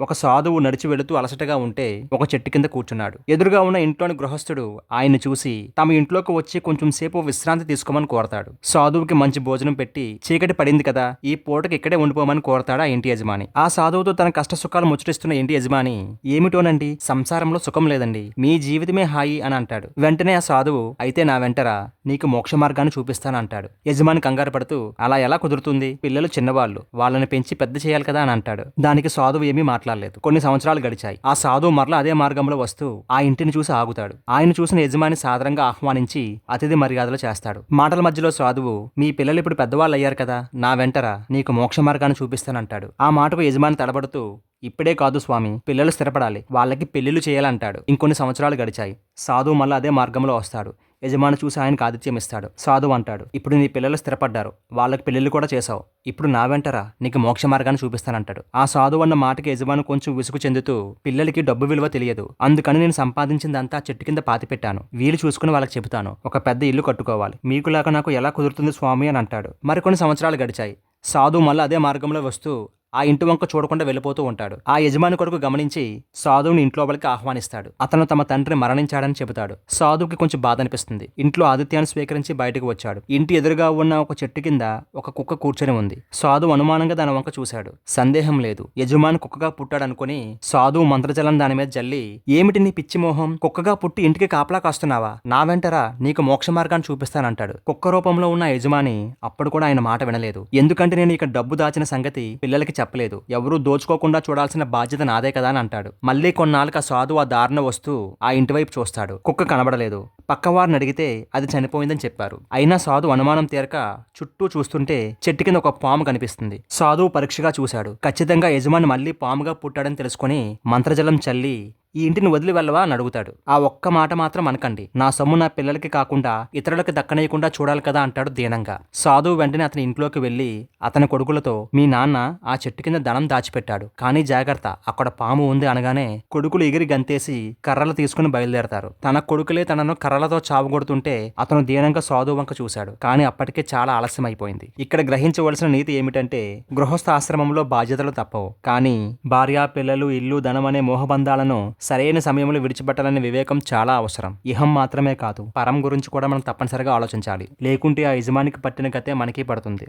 ఒక సాధువు నడిచి వెళుతూ అలసటగా ఉంటే ఒక చెట్టు కింద కూర్చున్నాడు. ఎదురుగా ఉన్న ఇంట్లోని గృహస్థుడు ఆయన చూసి తమ ఇంట్లోకి వచ్చి కొంచెం సేపు విశ్రాంతి తీసుకోమని కోరతాడు. సాధువుకి మంచి భోజనం పెట్టి చీకటి పడింది కదా ఈ పూటకి ఇక్కడే ఉండిపోమని కోరతాడు ఆ ఇంటి యజమాని. ఆ సాధువుతో తన కష్ట సుఖాలు ముచ్చటిస్తున్న ఇంటి యజమాని ఏమిటోనండి సంసారంలో సుఖం లేదండి మీ జీవితమే హాయి అని అంటాడు. వెంటనే ఆ సాధువు అయితే నా వెంటరా నీకు మోక్ష మార్గాన్ని చూపిస్తానంటాడు యజమాని కంగారు పడుతూ అలా ఎలా కుదురుతుంది? పిల్లలు చిన్నవాళ్ళు వాళ్ళని పెంచి పెద్ద చేయాలి కదా అని అంటాడు. దానికి సాధువు ఏమీ మాట్లాడు మాట్లాడలేదు. కొన్ని సంవత్సరాలు గడిచాయి. ఆ సాధువు మరలా అదే మార్గంలో వస్తూ ఆ ఇంటిని చూసి ఆగుతాడు. ఆయన చూసిన యజమాని సాదరంగా ఆహ్వానించి అతిథి మర్యాదలు చేస్తాడు. మాటల మధ్యలో సాధువు మీ పిల్లలు ఇప్పుడు పెద్దవాళ్ళు అయ్యారు కదా నా వెంటరా నీకు మోక్ష మార్గాన్ని చూపిస్తానంటాడు. ఆ మాటకు యజమాని తడబడుతూ ఇప్పుడే కాదు స్వామి పిల్లలు స్థిరపడాలి వాళ్ళకి పెళ్ళిళ్ళు చేయాలంటాడు. ఇంకొన్ని సంవత్సరాలు గడిచాయి. సాధువు మళ్ళీ అదే మార్గంలో వస్తాడు. యజమాని చూసి ఆయనకు ఆతిథ్యం ఇస్తాడు సాధువు అంటాడు ఇప్పుడు నీ పిల్లలు స్థిరపడ్డారు. వాళ్ళకి పెళ్ళిళ్ళు కూడా చేశావు. ఇప్పుడు నా వెంటరా నీకు మోక్ష మార్గాన్ని చూపిస్తానంటాడు. ఆ సాధువు అన్న మాటకి యజమాని కొంచెం విసుగు చెందుతూ పిల్లలకి డబ్బు విలువ తెలియదు. అందుకని నేను సంపాదించిందంతా చెట్టు కింద పాతి పెట్టాను వీలు చూసుకుని వాళ్ళకి చెబుతాను. ఒక పెద్ద ఇల్లు కట్టుకోవాలి. మీకులాగా నాకు ఎలా కుదురుతుంది స్వామి అని అంటాడు. మరికొన్ని సంవత్సరాలు గడిచాయి. సాధువు మళ్ళీ అదే మార్గంలో వస్తూ ఆ ఇంటి వంక చూడకుండా వెళ్ళిపోతూ ఉంటాడు. ఆ యజమాని కొడుకు గమనించి సాధువుని ఇంట్లోపలికి ఆహ్వానిస్తాడు. అతను తమ తండ్రి మరణించాడని చెబుతాడు. సాధువుకి కొంచెం బాధ అనిపిస్తుంది. ఇంట్లో ఆదిత్యాన్ని స్వీకరించి బయటకు వచ్చాడు. ఇంటి ఎదురుగా ఉన్న ఒక చెట్టు కింద ఒక కుక్క కూర్చొని ఉంది. సాధువు అనుమానంగా దాని వంక చూశాడు. సందేహం లేదు. యజమాని కుక్కగా పుట్టాడనుకుని సాధువు మంత్రజలం దాని మీద జల్లి ఏమిటి నీ పిచ్చి మోహం? కుక్కగా పుట్టి ఇంటికి కాపలా కాస్తున్నావా? నా వెంటరా నీకు మోక్ష మార్గాన్ని చూపిస్తానంటాడు. కుక్క రూపంలో ఉన్న యజమాని అప్పుడు కూడా ఆయన మాట వినలేదు. ఎందుకంటే నేను ఇక డబ్బు దాచిన సంగతి పిల్లలకి చెప్పలేదు. ఎవరూ దోచుకోకుండా చూడాల్సిన బాధ్యత నాదే కదా అని అంటాడు. మళ్ళీ కొన్నాళ్ళకి ఆ సాధు ఆ దారుణ వస్తూ ఆ ఇంటి వైపు చూస్తాడు. కుక్క కనబడలేదు. పక్కవారిని అడిగితే అది చనిపోయిందని చెప్పారు. అయినా సాధు అనుమానం తీరక చుట్టూ చూస్తుంటే చెట్టు కింద ఒక పాము కనిపిస్తుంది. సాధువు పరీక్షగా చూశాడు. ఖచ్చితంగా యజమాని మళ్ళీ పాముగా పుట్టాడని తెలుసుకొని మంత్రజలం చల్లి ఈ ఇంటిని వదిలి వెళ్ళవా అని అడుగుతాడు. ఆ ఒక్క మాట మాత్రం అనకండి. నా సొమ్ము నా పిల్లలకి కాకుండా ఇతరులకి దక్కనేయకుండా చూడాలి కదా అంటాడు దీనంగా. సాధువు వెంటనే అతని ఇంట్లోకి వెళ్ళి అతని కొడుకులతో మీ నాన్న ఆ చెట్టు కింద ధనం దాచిపెట్టాడు. కానీ జాగ్రత్త అక్కడ పాము ఉంది అనగానే కొడుకులు ఎగిరి గంతేసి కర్రలు తీసుకుని బయలుదేరతారు. తన కొడుకులే తనను కర్రలతో చావుగొడుతుంటే అతను దీనంగా సాధువు వంక చూశాడు. కానీ అప్పటికే చాలా ఆలస్యం అయిపోయింది ఇక్కడ గ్రహించవలసిన నీతి ఏమిటంటే గృహస్థ ఆశ్రమంలో బాధ్యతలు తప్పవు. కానీ భార్య పిల్లలు ఇల్లు ధనం అనే మోహబంధాలను సరైన సమయంలో విడిచిపెట్టాలనే వివేకం చాలా అవసరం. ఇహం మాత్రమే కాదు పరం గురించి కూడా మనం తప్పనిసరిగా ఆలోచించాలి. లేకుంటే ఆ యజమానికి పట్టిన గతే మనకి పడుతుంది.